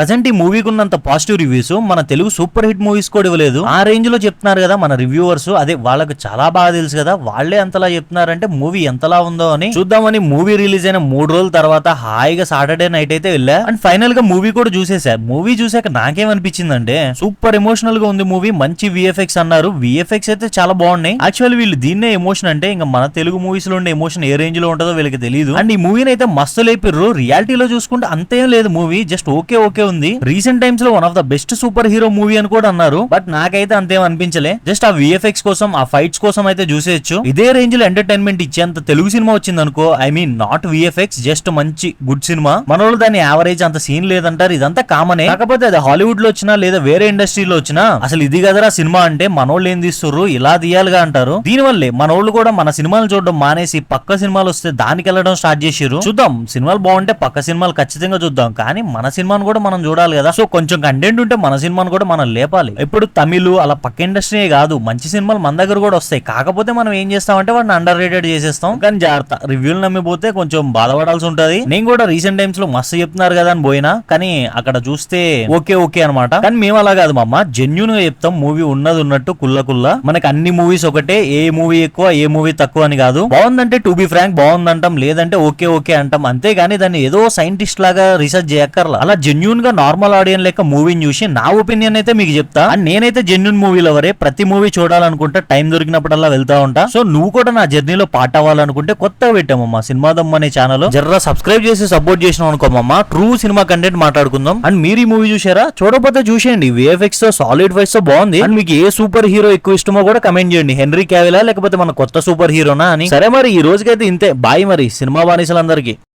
Present ఈ మూవీకి ఉన్నంత పాజిటివ్ రివ్యూస్ మన తెలుగు సూపర్ హిట్ మూవీస్ కూడా ఇవ్వలేదు. ఆ రేంజ్లో చెప్తున్నారు కదా మన రివ్యూవర్స్ అదే వాళ్ళకి చాలా బాగా తెలుసు కదా వాళ్ళే అంతలా చెప్తున్నారంటే మూవీ ఎంతలా ఉందో అని. చూద్దామని మూవీ రిలీజ్ అయిన మూడు రోజుల తర్వాత హాయిగా సాటర్డే నైట్ అయితే వెళ్ళా. అండ్ ఫైనల్గా మూవీ కూడా చూసేసా. మూవీ చూసాక నాకేమనిపించిందంటే సూపర్ ఎమోషనల్గా ఉంది మూవీ మంచి విఎఫ్ఎక్స్ అన్నారు. విఎఫ్ఎక్స్ అయితే చాలా బాగున్నాయి. యాక్చువల్ వీళ్ళు దీన్నే ఎమోషన్ అంటే ఇంకా మన తెలుగు మూవీస్లో ఉండే ఎమోషన్ ఏ రేంజ్లో ఉంటుందో వీళ్ళకి తెలియదు అండ్ ఈ మూవీని అయితే మస్తు లేపిర్రు. రియాలిటీలో చూసుకుంటే అంతేం లేదు మూవీ జస్ట్ ఓకే ఓకే ఉంది. రీసెంట్ టైమ్స్లో one of the best super hero movie అని కూడా అన్నారు. బట్ నాకైతే అంతేం అనిపించలే. జస్ట్ ఆ విఎఫ్ఎక్స్ కోసం ఆ ఫైట్స్ కోసం అయితే చూసేయచ్చు. ఇదే రేంజ్లో ఎంటర్టైన్మెంట్ ఇచ్చేంత తెలుగు సినిమా వచ్చింది అనుకో I mean not VFX just మంచి గుడ్ సినిమా మన వాళ్ళు దాని యావరేజ్ అంత సీన్ లేదంటారు. ఇదంతా కామనే కాకపోతే అది హాలీవుడ్లో వచ్చినా లేదా వేరే ఇండస్ట్రీలో వచ్చినా అసలు ఇది కదరా సినిమా అంటే మనోళ్ళు ఏం తీస్తుర్రు? ఇలా తీయాలిగా అంటారు. దీని వల్లే మనోళ్ళు కూడా మన సినిమాలు చూడడం మానేసి పక్క సినిమాలు వస్తే దానికి వెళ్ళడం స్టార్ట్ చేసారు చూద్దాం సినిమాలు బాగుంటే పక్క సినిమాలు ఖచ్చితంగా చూద్దాం. కానీ మన సినిమాను కూడా మనం చూడాలి కదా. సో కొంచెం కంటెంట్ ఉంటే మన సినిమాను కూడా మనం లేపాలి. ఇప్పుడు తమిళ్ అలా పక్క ఇండస్ట్రీ కాదు మంచి సినిమాలు మన దగ్గర కూడా వస్తాయి. కాకపోతే మనం ఏం చేస్తామంటే వాడిని అండర్ రేటెడ్ చేసేస్తాం. కానీ జాగ్రత్త రివ్యూలు నమ్మిపోతే కొంచెం బాధపడాల్సి ఉంటది. నేను కూడా రీసెంట్ టైమ్స్లో మస్తు చెప్తున్నారు కదా అని పోయినా కానీ అక్కడ చూస్తే ఓకే ఓకే అనమాట కానీ మేము అలా కాదు మామ. జెన్యున్గా చెప్తాం మూవీ ఉన్నది ఉన్నట్టు కుల్ల కుల్ల. మనకి అన్ని మూవీస్ ఒకటే. ఏ మూవీ ఎక్కువ ఏ మూవీ తక్కువ అని కాదు. బాగుందంటే టు బి ఫ్రాంక్ బాగుందంటాం. లేదంటే ఓకే ఓకే అంటాం. అంతేగాని దాన్ని ఏదో సైంటిస్ట్ లాగా రీసెర్చ్ చేయక్కర్లా. అలా జెన్యున్ గా నార్మల్ ఆడియన్ లెక్క మూవీని చూసి నా ఒపీనియన్ అయితే మీకు చెప్తా. అండ్ నేనైతే జెన్యున్ మూవీ లవరే ప్రతి మూవీ చూడాలనుకుంటే టైం దొరికినప్పుడల్లా వెళ్తా ఉంటా. సో నువ్వు కూడా నా జర్నీలో పాట అవ్వాలనుకుంటే కొత్త పెట్టామమ్మా సినిమాదమ్మ అనే ఛానల్ జర్రా సబ్స్క్రైబ్ చేసి సపోర్ట్ చేసినాం అనుకోమమ్మా ట్రూ సినిమా కంటెంట్ మాట్లాడుకుందాం. అండ్ మీరు ఈ మూవీ చూసారా చూడకపోతే చూసేయండి. విఎఫ్ఎక్స్తో సాలిడ్ వైస్తో బాగుంది. అండ్ మీకు ఏ సూపర్ హీరో ఎక్కువ ఇష్టమో కూడా కమెంట్ చేయండి. హెన్రీ క్యావిలా లేకపోతే మన కొత్త సూపర్ హీరోనా అని. సరే మరి ఈ రోజుకైతే ఇంతే. బాయ్ మరి. సినిమా బానిసలందరికీ.